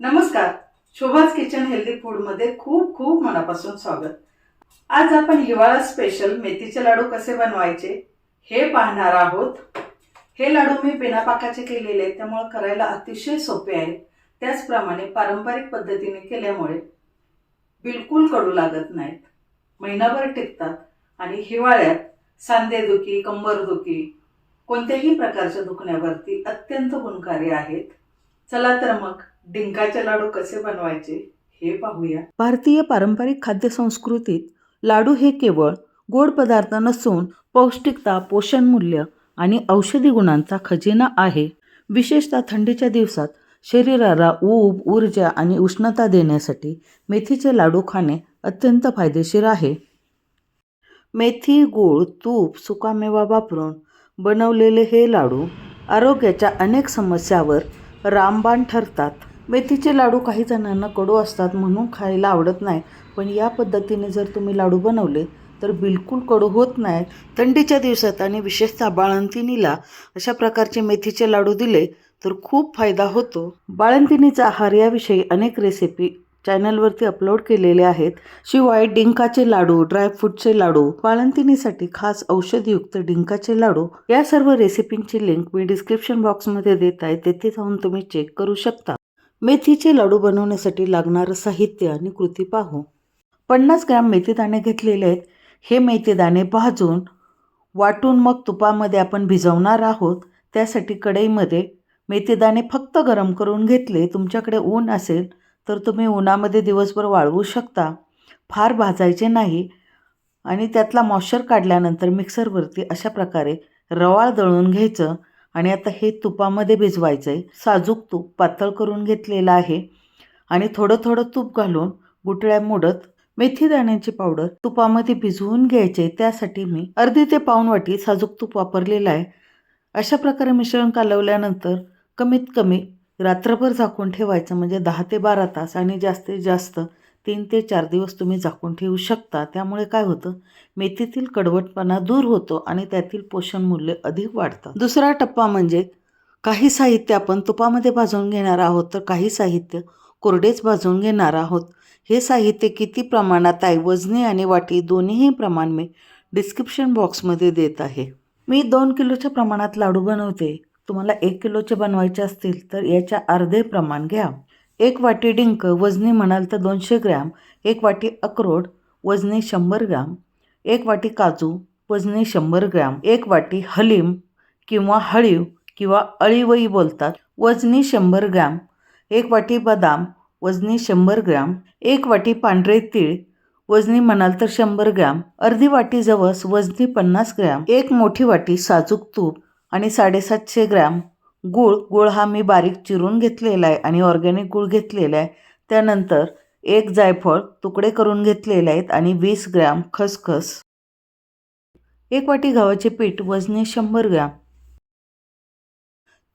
नमस्कार. शोभाज kitchen healthy फूडमध्ये खूप खूप मनापासून स्वागत. आज आपण हिवाळा स्पेशल मेथीचे लाडू कसे बनवायचे हे पाहणार आहोत. हे लाडू मी बिना पाकाचे केलेले आहेत त्यामुळे करायला अतिशय सोपे आहे. त्याचप्रमाणे पारंपरिक पद्धतीने केल्यामुळे बिलकुल कडू लागत नाहीत. महिनाभर टिकतात आणि हिवाळ्यात सांधेदुखी कंबरदुखी कोणत्याही प्रकारच्या दुखण्यावरती अत्यंत गुणकारी आहेत. चला तर मग डिंकाचे लाडू कसे बनवायचे हे पाहूया. भारतीय पारंपरिक खाद्यसंस्कृतीत लाडू हे केवळ गोड पदार्थ नसून पौष्टिकता पोषण मूल्य आणि औषधी गुणांचा खजिना आहे. विशेषतः थंडीच्या दिवसात शरीराला ऊब ऊर्जा आणि उष्णता देण्यासाठी मेथीचे लाडू खाणे अत्यंत फायदेशीर आहे. मेथी गूळ तूप सुकामेवा वापरून बनवलेले हे लाडू आरोग्याच्या अनेक समस्यावर रामबाण ठरतात. मेथीचे लाडू काही जणांना कडू असतात म्हणून खायला आवडत नाही. पण या पद्धतीने जर तुम्ही लाडू बनवले तर बिलकुल कडू होत नाही. थंडीच्या दिवसात आणि विशेषतः बाळंतिणीला अशा प्रकारचे मेथीचे लाडू दिले तर खूप फायदा होतो. बाळंतिणीचा आहार याविषयी अनेक रेसिपी चॅनलवरती अपलोड केलेले आहेत. शिवाय डिंकाचे लाडू ड्रायफ्रूटचे लाडू बाळंतिणीसाठी खास औषधयुक्त डिंकाचे लाडू या सर्व रेसिपींची लिंक मी डिस्क्रिप्शन बॉक्समध्ये देत आहे. तेथे जाऊन तुम्ही चेक करू शकता. मेथीचे लाडू बनवण्यासाठी लागणारं साहित्य आणि कृती पाहू. पन्नास ग्रॅम मेथीदाणे घेतलेले आहेत. हे मेथीदाणे भाजून वाटून मग तुपामध्ये आपण भिजवणार आहोत. त्यासाठी कढईमध्ये मेथीदाणे फक्त गरम करून घेतले. तुमच्याकडे ऊन असेल तर तुम्ही उन्हामध्ये दिवसभर वाळवू शकता. फार भाजायचे नाही. आणि त्यातला मॉइश्चर काढल्यानंतर मिक्सरवरती अशा प्रकारे रवाळ दळून घ्यायचं. आणि आता हे तुपामध्ये भिजवायचं आहे साजूक तूप पातळ करून घेतलेलं आहे. आणि थोडं थोडं तूप घालून गुटळ्या मोडत मेथी दाण्याची पावडर तुपामध्ये भिजवून घ्यायचे त्यासाठी मी अर्धी ते पाऊण वाटी साजूक तूप वापरलेलं आहे. अशा प्रकारे मिश्रण कालवल्यानंतर कमीत कमी रात्रभर झाकून ठेवायचं. म्हणजे दहा ते बारा तास आणि जास्तीत जास्त तीन ते चार दिवस तुम्ही झाकून ठेवू शकता. त्यामुळे काय होतं? मेथीतील कडवटपणा दूर होतो आणि त्यातील पोषण मूल्य अधिक वाढतं. दुसरा टप्पा म्हणजे काही साहित्य आपण तुपामध्ये भाजून घेणार आहोत तर काही साहित्य कोरडेच भाजून घेणार आहोत. हे साहित्य किती प्रमाणात आहे वजनी आणि वाटी दोन्हीही प्रमाण मी डिस्क्रिप्शन बॉक्समध्ये देत आहे. मी दोन किलोच्या प्रमाणात लाडू बनवते. तुम्हाला एक किलोचे बनवायचे असतील तर याच्या अर्धे प्रमाण घ्या. एक वाटी डिंक वजनी म्हणाल तर दोनशे ग्रॅम. एक वाटी अक्रोड वजनी शंभर ग्रॅम. एक वाटी काजू वजनी शंभर ग्रॅम. एक वाटी हलीम किंवा हळीव किंवा अळीवई बोलतात. वजनी शंभर ग्रॅम. एक वाटी बदाम वजनी शंभर ग्रॅम. एक वाटी पांढरे तीळ वजनी म्हणाल तर शंभर ग्रॅम. अर्धी वाटी जवस वजनी पन्नास ग्रॅम. एक मोठी वाटी साजूक तूप आणि साडेसातशे ग्रॅम. गूळ गूळ हा मी बारीक चिरून घेतलेला आहे आणि ऑर्गॅनिक गूळ घेतलेला आहे. त्यानंतर एक जायफळ तुकडे करून घेतलेले आहेत आणि वीस ग्रॅम खसखस. एक वाटी गव्हाचे पीठ वजनी शंभर ग्रॅम.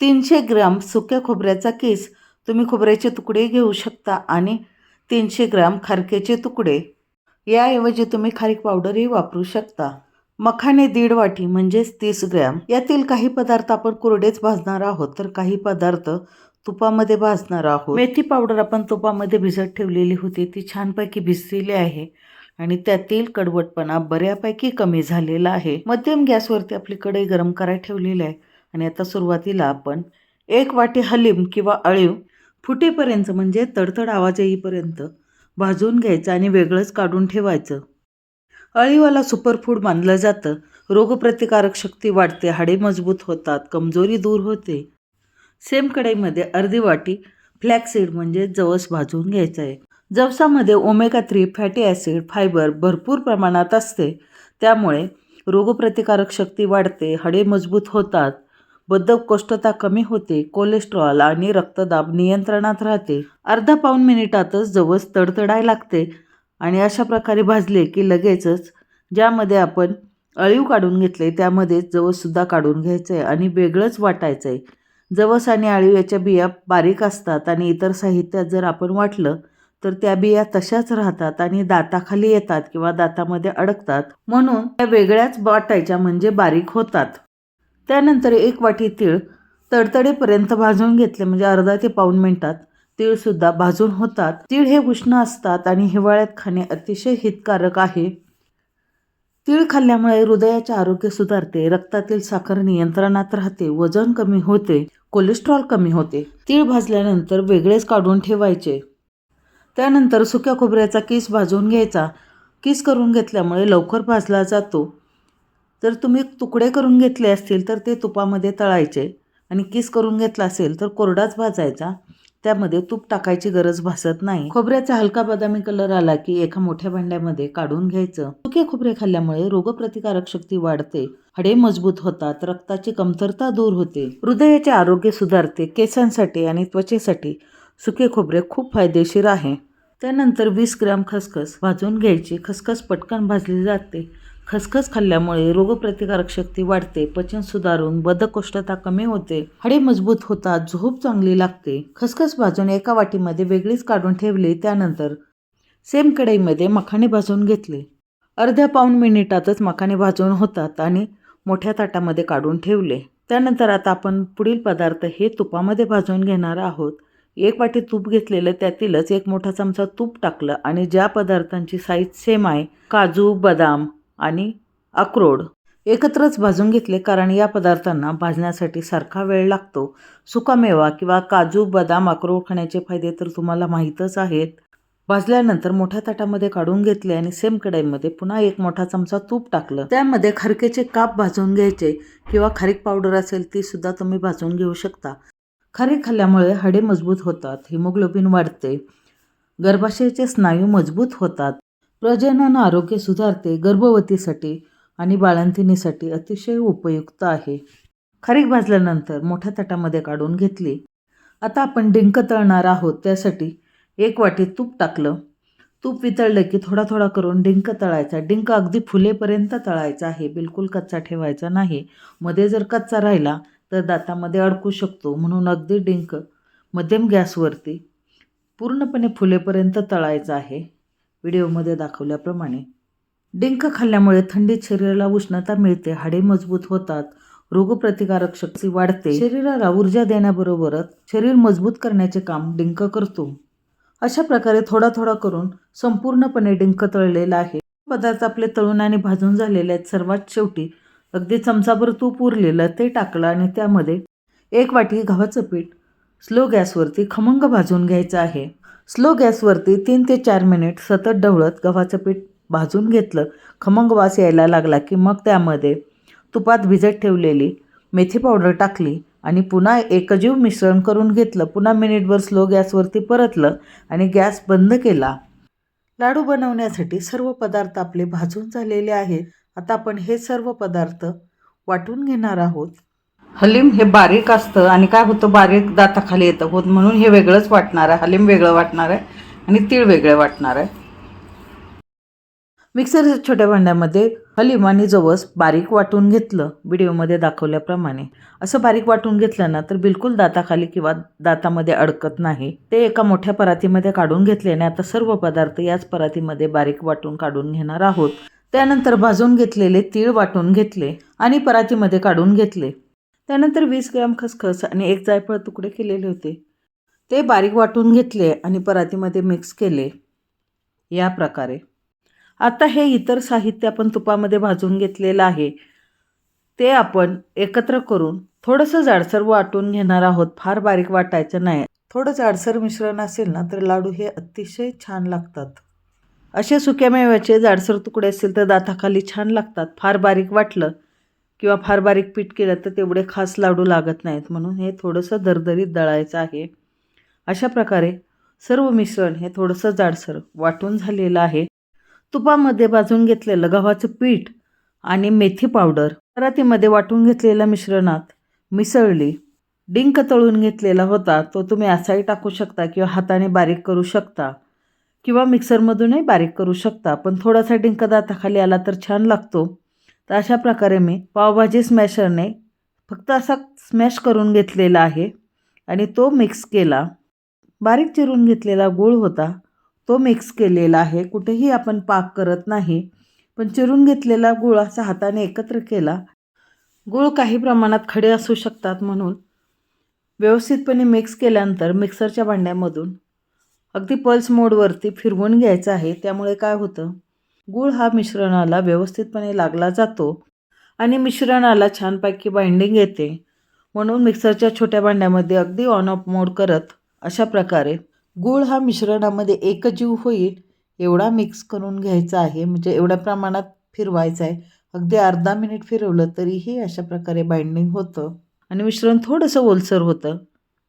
तीनशे ग्रॅम सुक्या खोबऱ्याचा केस तुम्ही खोबऱ्याचे तुकडे घेऊ शकता आणि तीनशे ग्रॅम खारकेचे तुकडे. याऐवजी तुम्ही खारीक पावडरही वापरू शकता. मखाने दीड वाटी म्हणजेच तीस ग्रॅम. यातील काही पदार्थ आपण कोरडेच भाजणार आहोत. तर काही पदार्थ तुपामध्ये भाजणार आहोत. मेथी पावडर आपण तुपामध्ये भिजत ठेवलेली होती. ती छानपैकी भिजलेली आहे आणि त्यातील कडवटपणा बऱ्यापैकी कमी झालेला आहे. मध्यम गॅसवरती आपली कढई गरम करायला ठेवलेली आहे आणि आता सुरुवातीला आपण एक वाटी हलीम किंवा अळीव फुटेपर्यंत म्हणजे तडतड आवाज येईपर्यंत भाजून घ्यायचं आणि वेगळंच काढून ठेवायचं. अळीवाला सुपरफूड मानलं जातं. रोगप्रतिकारक शक्ती वाढते हाडे मजबूत होतात कमजोरी दूर होते. सेम कढईमध्ये अर्धी वाटी फ्लॅक्सीड म्हणजे जवस भाजून घ्यायचं आहे जवसामध्ये omega three fatty acid fibre भरपूर प्रमाणात असते. त्यामुळे रोगप्रतिकारक शक्ती वाढते हाडे मजबूत होतात. बद्धकोष्ठता कमी होते कोलेस्ट्रॉल आणि रक्तदाब नियंत्रणात राहते. अर्धा पाऊण मिनिटातच जवस तडतडाय लागते. आणि अशा प्रकारे भाजले की लगेचच ज्यामध्ये आपण अळीव काढून घेतले त्यामध्ये जवससुद्धा काढून घ्यायचं आहे आणि वेगळंच वाटायचं आहे जवस आणि अळीव याच्या बिया बारीक असतात आणि इतर साहित्यात जर आपण वाटलं तर त्या बिया तशाच राहतात आणि दाताखाली येतात किंवा दातामध्ये अडकतात. म्हणून त्या वेगळ्याच वाटायच्या म्हणजे बारीक होतात. त्यानंतर एक वाटी तीळ तडतडेपर्यंत भाजून घेतले म्हणजे अर्धा ते पाऊण मिनटात. तीळसुद्धा भाजून होतात. तीळ हे उष्ण असतात आणि हिवाळ्यात खाणे अतिशय हितकारक आहे. तीळ खाल्ल्यामुळे हृदयाचे आरोग्य सुधारते रक्तातील साखर नियंत्रणात राहते वजन कमी होते कोलेस्ट्रॉल कमी होते. तीळ भाजल्यानंतर वेगळेच काढून ठेवायचे. त्यानंतर सुक्या खोबऱ्याचा किस भाजून घ्यायचा. किस करून घेतल्यामुळे लवकर भाजला जातो. जर तुम्ही तुकडे करून घेतले असतील तर ते तुपामध्ये तळायचे आणि किस करून घेतला असेल तर कोरडाच भाजायचा. त्यामध्ये तूप टाकायची गरज भासत नाही. खोबऱ्याचा हलका बदामी कलर आला की एका मोठ्या भांड्यामध्ये काढून घ्यायचं. सुके खोबरे खाल्ल्यामुळे रोगप्रतिकारक शक्ती वाढते. हाडे मजबूत होतात रक्ताची कमतरता दूर होते. हृदयाचे आरोग्य सुधारते केसांसाठी आणि त्वचेसाठी सुके खोबरे खूप फायदेशीर आहे. त्यानंतर वीस ग्राम खसखस भाजून घ्यायची. खसखस पटकन भाजली जाते. खसखस खाल्ल्यामुळे रोगप्रतिकारक शक्ती वाढते पचन सुधारून बद्धकोष्ठता कमी होते हाडे मजबूत होतात झोप चांगली लागते. खसखस भाजून एका वाटीमध्ये वेगळीच काढून ठेवली त्यानंतर सेम कढईमध्ये मखाणे भाजून घेतले. अर्ध्या पाऊण मिनिटातच मखाणे भाजून होतात आणि मोठ्या ताटामध्ये काढून ठेवले. त्यानंतर आता आपण पुढील पदार्थ हे तुपामध्ये भाजून घेणार आहोत. एक वाटी तूप घेतलेलं त्यातीलच एक मोठा चमचा तूप टाकलं आणि ज्या पदार्थांची साईज सेम आहे काजू बदाम आणि अक्रोड. एकत्रच भाजून घेतले कारण या पदार्थांना भाजण्यासाठी सारखा वेळ लागतो. सुकामेवा किंवा काजू बदाम अक्रोड खाण्याचे फायदे तर तुम्हाला माहीतच आहेत. भाजल्यानंतर मोठ्या ताटामध्ये काढून घेतले आणि सेम कढईमध्ये पुन्हा एक मोठा चमचा तूप टाकलं. त्यामध्ये खारकेचे काप भाजून घ्यायचे किंवा खारीक पावडर असेल ती सुद्धा तुम्ही भाजून घेऊ शकता. खारीक खाल्ल्यामुळे हाडे मजबूत होतात हिमोग्लोबिन वाढते. गर्भाशयाचे स्नायू मजबूत होतात. प्रजनन आरोग्य सुधारते गर्भवतीसाठी आणि बाळंतिणीसाठी अतिशय उपयुक्त आहे. खारीक भाजल्यानंतर मोठ्या ताटामध्ये काढून घेतली. आता आपण डिंक तळणार आहोत त्यासाठी एक वाटी तूप टाकलं. तूप वितळलं की थोडा थोडा करून डिंक तळायचा. डिंक अगदी फुलेपर्यंत तळायचा आहे. बिलकुल कच्चा ठेवायचा नाही. मध्ये जर कच्चा राहिला तर दातामध्ये अडकू शकतो. म्हणून अगदी डिंक मध्यम गॅसवरती पूर्णपणे फुलेपर्यंत तळायचं आहे. व्हिडिओमध्ये दाखवल्याप्रमाणे डिंक खाल्ल्यामुळे थंडीत शरीराला उष्णता मिळते हाडे मजबूत होतात रोगप्रतिकारक शक्ती वाढते. शरीराला ऊर्जा देण्याबरोबरच शरीर मजबूत करण्याचे काम डिंक करतो. अशा प्रकारे थोडा थोडा करून संपूर्णपणे डिंक तळलेला आहे. पदार्थ आपले तळून आणि भाजून झालेले आहेत. सर्वात शेवटी अगदी चमचाभर तूप उरलेलं ते टाकलं आणि त्यामध्ये एक वाटी गव्हाचं पीठ स्लो गॅसवरती खमंग भाजून घ्यायचं आहे. स्लो गॅसवरती तीन ते चार मिनिट सतत ढवळत गव्हाचं पीठ भाजून घेतलं. खमंग वास यायला लागला की मग त्यामध्ये तुपात भिजत ठेवलेली मेथी पावडर टाकली आणि पुन्हा एकजीव मिश्रण करून घेतलं. पुन्हा मिनिटभर स्लो गॅसवरती परतलं आणि गॅस बंद केला. लाडू बनवण्यासाठी सर्व पदार्थ आपले भाजून झालेले आहेत. आता आपण हे सर्व पदार्थ वाटून घेणार आहोत. हलीम हे बारीक असतं आणि काय होतं बारीक दाताखाली येतं. होत म्हणून हे वेगळंच वाटणार आहे. हलीम वेगळं वाटणार आहे आणि तीळ वेगळे वाटणार आहे. मिक्सर छोट्या भांड्यामध्ये हलीम आणि जवस बारीक वाटून घेतलं व्हिडिओमध्ये दाखवल्याप्रमाणे. असं बारीक वाटून घेतलं ना तर बिलकुल दाताखाली किंवा दातामध्ये अडकत नाही. ते एका मोठ्या परातीमध्ये काढून घेतल्याने आता सर्व पदार्थ याच परातीमध्ये बारीक वाटून काढून घेणार आहोत. त्यानंतर भाजून घेतलेले तीळ वाटून घेतले आणि परातीमध्ये काढून घेतले. त्यानंतर वीस ग्रॅम खसखस आणि एक जायफळ तुकडे केलेले होते. ते बारीक वाटून घेतले आणि परातीमध्ये मिक्स केले. या प्रकारे. आता हे इतर साहित्य आपण तुपामध्ये भाजून घेतलेलं आहे. ते आपण एकत्र करून थोडंसं जाडसर वाटून घेणार आहोत. फार बारीक वाटायचं नाही. थोडं जाडसर मिश्रण असेल ना तर लाडू हे अतिशय छान लागतात. असे सुक्या मेव्याचे जाडसर तुकडे असतील तर दाताखाली छान लागतात. फार बारीक वाटलं किंवा फार बारीक पीठ केलं तर तेवढे खास लाडू लागत नाहीत म्हणून हे थोडंसं दरदरीत दळायचं आहे. अशा प्रकारे सर्व मिश्रण हे थोडंसं जाडसर वाटून झालेलं आहे. तुपामध्ये भाजून घेतलेलं गव्हाचं पीठ आणि मेथी पावडर परातीमध्ये वाटून घेतलेल्या मिश्रणात मिसळली. डिंक तळून घेतलेला होता तो तुम्ही असाही टाकू शकता किंवा हाताने बारीक करू शकता किंवा मिक्सरमधूनही बारीक करू शकता पण थोडासा डिंक दाताखाली आला तर छान लागतो. तर अशा प्रकारे मी पावभाजी स्मॅशरने फक्त असा स्मॅश करून घेतलेला आहे. आणि तो मिक्स केला. बारीक चिरून घेतलेला गूळ होता. तो मिक्स केलेला आहे. कुठेही आपण पाक करत नाही. पण चिरून घेतलेला गूळ असा हाताने एकत्र केला. गूळ काही प्रमाणात खडे असू शकतात म्हणून व्यवस्थितपणे मिक्स केल्यानंतर मिक्सरच्या भांड्यामधून अगदी पल्स मोडवरती फिरवून घ्यायचं आहे. त्यामुळे काय होतं? गूळ हा मिश्रणाला व्यवस्थितपणे लागला जातो आणि मिश्रणाला छानपैकी बाइंडिंग येते. म्हणून मिक्सरच्या छोट्या भांड्यामध्ये अगदी ऑन ऑफ मोड करत अशा प्रकारे गूळ हा मिश्रणामध्ये एकजीव होईल एवढा मिक्स करून घ्यायचा आहे. म्हणजे एवढ्या प्रमाणात फिरवायचं आहे. अगदी अर्धा मिनिट फिरवलं तरीही अशा प्रकारे बाइंडिंग होतं. आणि मिश्रण थोडंसं ओलसर होतं.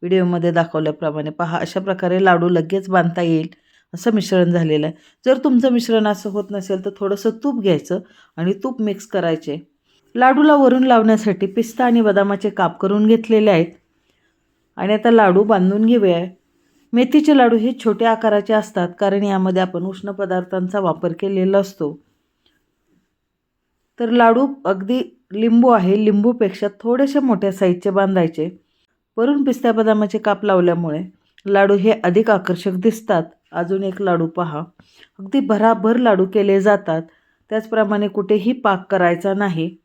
व्हिडिओमध्ये दाखवल्याप्रमाणे पहा अशा प्रकारे लाडू लगेच बांधता येईल. असं मिश्रण झालेलं आहे. जर तुमचं मिश्रण असं होत नसेल तर थोडंसं तूप घ्यायचं आणि तूप मिक्स करायचे. लाडूला वरून लावण्यासाठी पिस्ता आणि बदामाचे काप करून घेतलेले आहेत. आणि आता लाडू बांधून घेऊया. मेथीचे लाडू हे छोट्या आकाराचे असतात कारण यामध्ये आपण उष्ण पदार्थांचा वापर केलेला असतो. तर लाडू अगदी लिंबू आहे. लिंबूपेक्षा थोडेसे मोठ्या साईजचे बांधायचे. वरून पिस्त्या बदामाचे काप लावल्यामुळे लाडू हे अधिक आकर्षक दिसतात. अजून एक लाडू पहा. अगदी भराभर लाडू केले जातात. त्याचप्रमाणे कुठेही पाक करायचा नाही.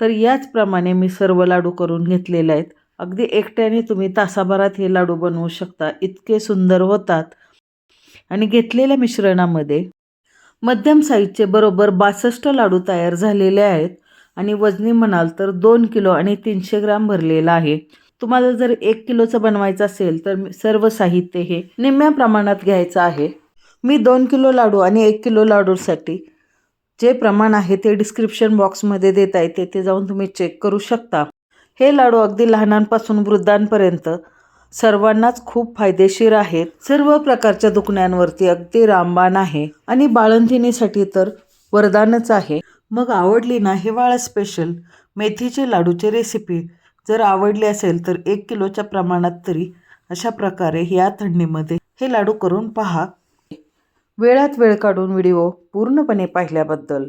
तर याचप्रमाणे मी सर्व लाडू करून घेतलेले आहेत. अगदी एकट्याने तुम्ही तासाभरात हे लाडू बनवू शकता. इतके सुंदर होतात. आणि घेतलेल्या मिश्रणामध्ये मध्यम साईजचे बरोबर बासष्ट लाडू तयार झालेले आहेत. आणि वजनी म्हणाल तर दोन किलो आणि तीनशे ग्राम भरलेला आहे. तुम्हाला जर एक किलोचं बनवायचं असेल तर सर्व साहित्य हे निम्म्या प्रमाणात घ्यायचं आहे. मी दोन किलो लाडू आणि एक किलो लाडूसाठी जे प्रमाण आहे ते डिस्क्रिप्शन बॉक्समध्ये देत आहे तेथे जाऊन तुम्ही चेक करू शकता. हे लाडू अगदी लहानांपासून वृद्धांपर्यंत सर्वांनाच खूप फायदेशीर आहेत. सर्व प्रकारच्या दुखण्यांवरती अगदी रामबाण आहे आणि बाळंतिणीसाठी तर वरदानच आहे. मग आवडली ना हिवाळा स्पेशल मेथीचे लाडूची रेसिपी जर आवडली असेल तर एक किलोच्या प्रमाणात तरी अशा प्रकारे या थंडीमध्ये हे लाडू करून पहा. वेळात वेळ काढून व्हिडिओ पूर्णपणे पाहिल्याबद्दल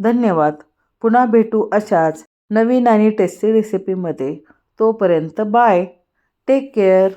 धन्यवाद. पुन्हा भेटू अशाच नवीन आणि टेस्टी रेसिपीमध्ये तोपर्यंत बाय टेक केअर